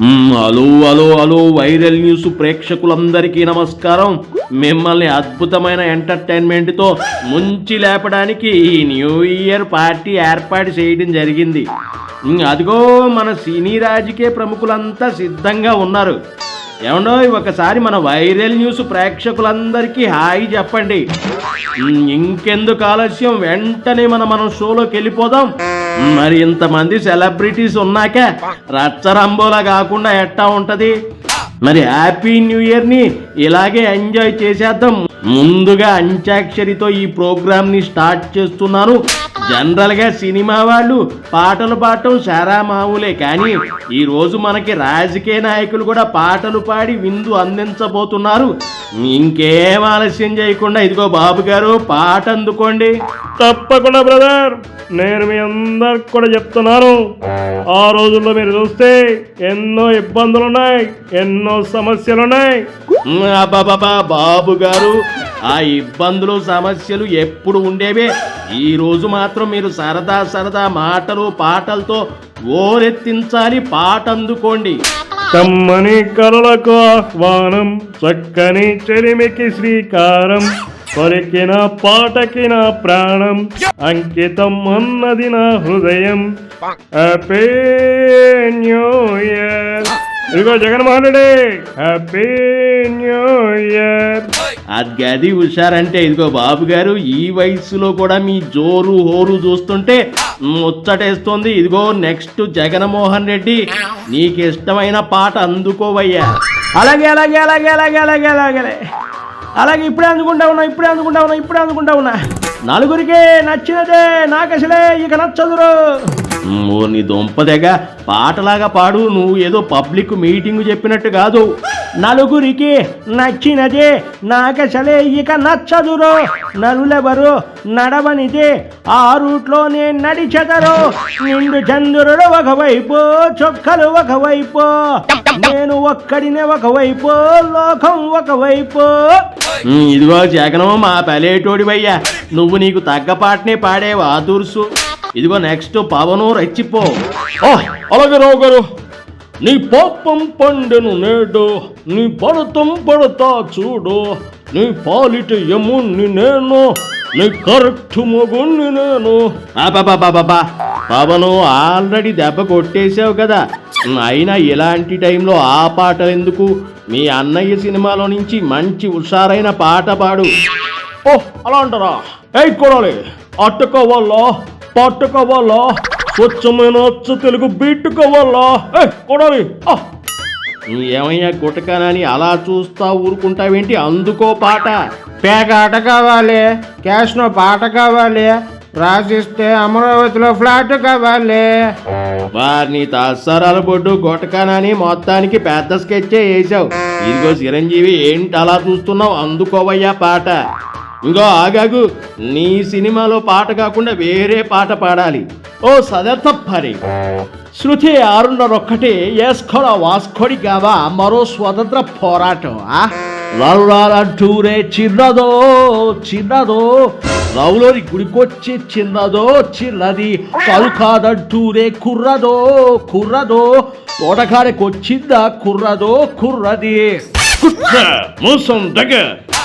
Hello hello hello viral news ప్రేక్షకులందరికీ నమస్కారం. మిమ్మల్ని అద్భుతమైన ఎంటర్టైన్మెంట్తో ముంచి లేపడానికి ఈ న్యూ ఇయర్ పార్టీ ఏర్పాటు చేయడం జరిగింది. అదిగో మన సినీ రాజకీయ ప్రముఖులంతా సిద్ధంగా ఉన్నారు. ఏమండో ఒకసారి మన వైరల్ న్యూస్ ప్రేక్షకులందరికీ హాయి చెప్పండి. ఇంకెందుకు ఆలస్యం? వెంటనే మన మనం షోలోకి వెళ్ళిపోదాం. మరి ఇంతమంది సెలబ్రిటీస్ ఉన్నాక రచ్చరంబోలా కాకుండా ఎట్టా ఉంటది? మరి హ్యాపీ న్యూ ఇయర్ని ఇలాగే ఎంజాయ్ చేసేద్దాం. ముందుగా అంత్యాక్షరితో ఈ ప్రోగ్రామ్ని స్టార్ట్ చేస్తున్నాను జనరల్గా సినిమా వాళ్ళు పాటలు పాడటం సారా మామూలే కానీ ఈ రోజు మనకి రాజకీయ నాయకులు కూడా పాటలు పాడి విందు అందించబోతున్నారు. ఇంకేం ఆలస్యం చేయకుండా ఇదిగో బాబు గారు పాట అందుకోండి తప్పకుండా బ్రదర్. నేను మీ అందరికి కూడా చెప్తున్నాను. ఆ రోజుల్లో మీరు చూస్తే ఎన్నో ఇబ్బందులు ఉన్నాయి ఎన్నో సమస్యలు ఉన్నాయి బాబు గారు ఆ ఇబ్బందులు సమస్యలు ఎప్పుడు ఉండేవే? ఈ రోజు మాత్రం మీరు సరదా సరదా మాటలు పాటలతో ఓరెత్తించాలి పాట అందుకోండి కమ్మని కలలకు ఆహ్వానం చక్కని చెలిమికి శ్రీకారం. పలికిన పాటకి నా ప్రాణం అంకితం అన్నది నా హృదయం. హ్యాపీ న్యూ ఇయర్ ఇదిగో Jaganmohan Reddy. Happy new year అది గది హుషారంటే ఇదిగో బాబు గారు ఈ వయసులో కూడా మీ జోరు హోరు చూస్తుంటే ముచ్చటేస్తోంది. ఇదిగో నెక్స్ట్ జగన్మోహన్ రెడ్డి నీకు ఇష్టమైన పాట అందుకోవయ్యా. అలాగే అలాగే అలాగే అలాగే అలాగే అలాగే. అలాగే ఇప్పుడే అందుకుంటా ఉన్నా ఇప్పుడే అందుకుంటా ఉన్నా ఇప్పుడే అందుకుంటా ఉన్నా. నలుగురికి నచ్చినదే నాకు అసలే ఇక నచ్చదురు. ఓ నీ దుంపదెగ పాటలాగా పాడు నువ్వు ఏదో పబ్లిక్ మీటింగ్ చెప్పినట్టు కాదు. నలుగురికి నచ్చినదే నాకసలే ఇక నచ్చదురు. నలులెవరు నడవనిదే ఆ రూట్లోనే నడిచెదరు. నిండు చంద్రుడు ఒకవైపు చొక్కలు ఒకవైపు. నేను ఒక్కడినే ఒకవైపు లోకం ఒకవైపు. ఇదిగో జగనం మా పలేటోడివయ్యా. నువ్వు నీకు తగ్గ పాటనే పాడేవు దురుసు? ఇదిగో నెక్స్ట్ పావను రెచ్చిపో అలాగే రావు గారు. నీ పాపం పండెను నేడు నీ పడతం పడతా చూడు నీ పాలిట యముణ్ణి నేను నీ కరెక్ట్ మగుణ్ణి నేను. బాబా పవను ఆల్రెడీ దెబ్బ కొట్టేశావు కదా. అయినా ఇలాంటి టైంలో ఆ పాటలు ఎందుకు? మీ అన్నయ్య సినిమాలో నుంచి మంచి హుషారైన పాట పాడు. ఓహ్ అలా అంటారా? ఏ కొడాలి అట్ట పట్ట కావాలా స్వచ్ఛమైన అచ్చ తెలుగు బీట్ కావాలా ఏ కొడాలి. ఏమయ్యా గుటకానని అలా చూస్తా ఊరుకుంటావేంటి? అందుకో పాట. పేక ఆట కావాలి క్యాష్నో పాట కావాలి రాసిస్తే అమరావతిలో ఫ్లాట్ కావాలి. వారిని తస్సరాల బొడ్డు గొటకానని మొత్తానికి పెద్ద స్కెచ్చే వేసావు. ఇదిగో చిరంజీవి ఏంటి అలా చూస్తున్నావు? అందుకోవయ్యా పాట. ఇంకో ఆగాగు. నీ సినిమాలో పాట కాకుండా వేరే పాట పాడాలి. ఓ సదర్థపరి. శృతి ఆరున్నరొక్కటి ఏస్కొడ వాస్కొడి కావా మరో స్వతంత్ర పోరాటం ఆ? చిన్నదో చిన్నదో రౌలోని గుడికొచ్చి చిన్నదో చిన్నది కలు కాదంటూరే కుర్రదో కుర్రదో. తోటకాడకొచ్చిందా కుర్రదో కుర్రది. కుట్ర మోసం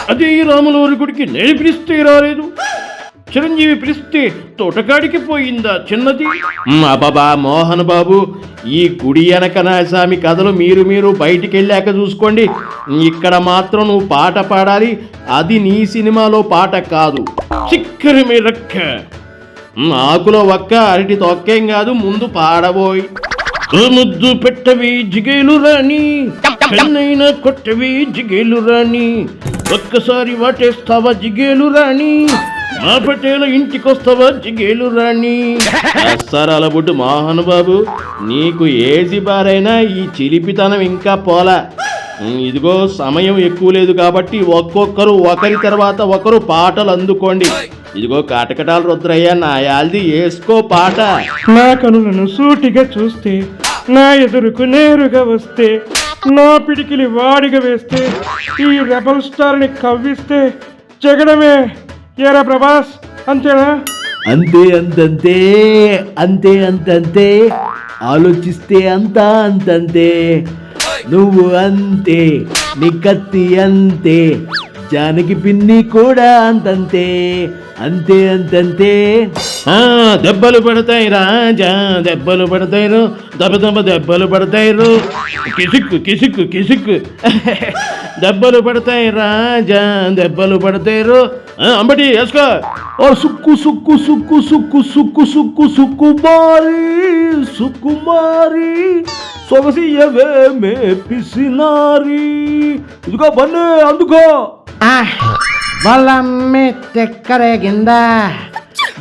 అదే రాములవారి గుడికి నేను పిలిస్తే రాలేదు. చిరంజీవి పిలిస్తే తోటకాడికి పోయిందా చిన్నది? మ్, అబ్బబ్బా మోహన్ బాబు ఈ గుడి వెనక నాయసామి కథలు మీరు మీరు బయటికి వెళ్ళాక చూసుకోండి. ఇక్కడ మాత్రం నువ్వు పాట పాడాలి. అది నీ సినిమాలో పాట కాదు. చిక్కరి మీ రక్క. ఆకులో ఒక్క అరటి తొక్కేం కాదు ముందు పాడబోయ్. ముద్దు పెట్టవి జిగేలు రాని చెన్నైన కొట్టవి జిగేలు రాని ఒక్కసారి వాటేస్తావా జిగేలు రాని మా పటేల ఇంటికొస్తావా జిగేలు రాని అస్సరాల బుడ్డు మోహన్ బాబు నీకు ఏజీ బారైనా ఈ చిలిపితనం ఇంకా పోలా. ఇదిగో సమయం ఎక్కువ లేదు కాబట్టి ఒక్కొక్కరు ఒకరి తర్వాత ఒకరు పాటలు అందుకోండి. ఇదిగో కటకటాల రుద్రయ్య నా యాల్ది వేసుకో పాట. నా కనులను సూటిగా చూస్తే నా ఎదురుకు నేరుగా వస్తే నా పిడికిలి వాడిగా వేస్తే ఈ రెబల్ స్టార్ని కవ్విస్తే జగడమే ఏరా ప్రభాస్? అంతేనా? అంతే అంతంతే అంతే అంతంతే ఆలోచిస్తే అంతా అంతంతే. నువ్వు అంతే నీ కత్తి అంతే. జానకి పిన్ని కూడా అంతంతే అంతే అంతంతే. దెబ్బలు పడతాయి రాజా దెబ్బలు పడతాయిరు దెబ్బ దెబ్బ దెబ్బలు పడతాయిరు కిసుక్కు కిసుక్కు కిసుక్కు. దెబ్బలు పడతాయి రాజా దెబ్బలు పడతాయిరు ఆ, అంబటి వేసుకో. ఓ సుక్కు సుక్కు సుక్కు సుక్కు సుక్కు సుక్కు సుక్కుమారి సుకుమారి సొగసియవే మే పిసినారి ఇదిగో బన్నే అందుకో. వాళ్ళమ్మి తెక్కరేగింద?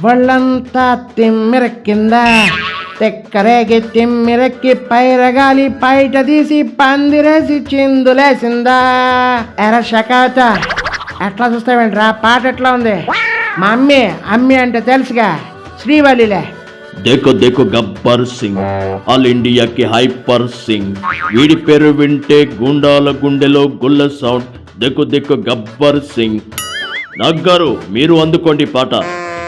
ఒళ్ళంతా తిమ్మిరెక్కింద? తెక్కరేగి తిమ్మిరెక్కి పైరగాలి పైట తీసి పందిరేసి చిందులేసిందా? ఎర షకాత ఎట్లా చూస్తావేంట్రా? పాట ఎట్లా ఉంది? మా అమ్మి అమ్మి అంటే తెలుసుగా. శ్రీవల్లిలే. దేకో దేకో గబ్బర్ సింగ్ ఆల్ ఇండియాకి హైపర్ సింగ్. వీడి పేరు వింటే గుండాల గుండెలో గుల్ల సౌండ్. దేకో దేకో గబ్బర్ సింగ్. నాగ్గారు మీరు అందుకోండి పాట.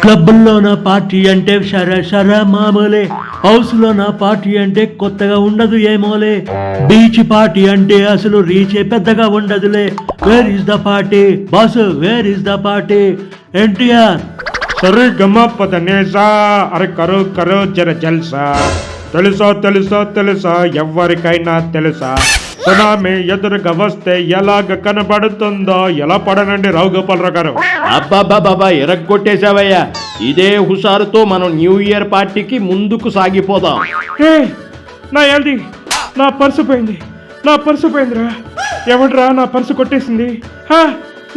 క్లబ్లో నా పార్టీ అంటే షర షర మామూలే. హౌస్లో నా పార్టీ అంటే కొత్తగా ఉండదు ఏమోలే. బీచ్ పార్టీ అంటే అసలు రీచే పెద్దగా ఉండదులే. Where is the party boss where is the party NTR. సరే గమ్మ పదనేసా అరే కరో కరో జర జల్సా. తెలుసా తెలుసా తెలుసా ఎవరికైనా తెలుసా? సునామీ ఎదురుగా వస్తే ఎలాగ కనబడుతుందో ఎలా పడనండి రావు గోపాలరావు గారు? అబ్బాబ్బా బాబా ఎరగొట్టేశావయ్యా. ఇదే హుషారుతో మనం న్యూ ఇయర్ పార్టీకి ముందుకు సాగిపోదాం. ఏ నా ఏంది నా పర్సు పోయింది. నా పర్సు పోయిందిరా. ఎవడ్రా నా పర్సు కొట్టేసింది? హా,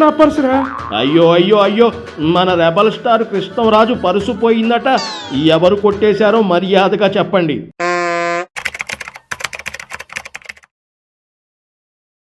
నా పర్సురా? అయ్యో అయ్యో అయ్యో మన రెబల్ స్టార్ కృష్ణరాజు పరుసు పోయిందట. ఎవరు కొట్టేశారో మర్యాదగా చెప్పండి.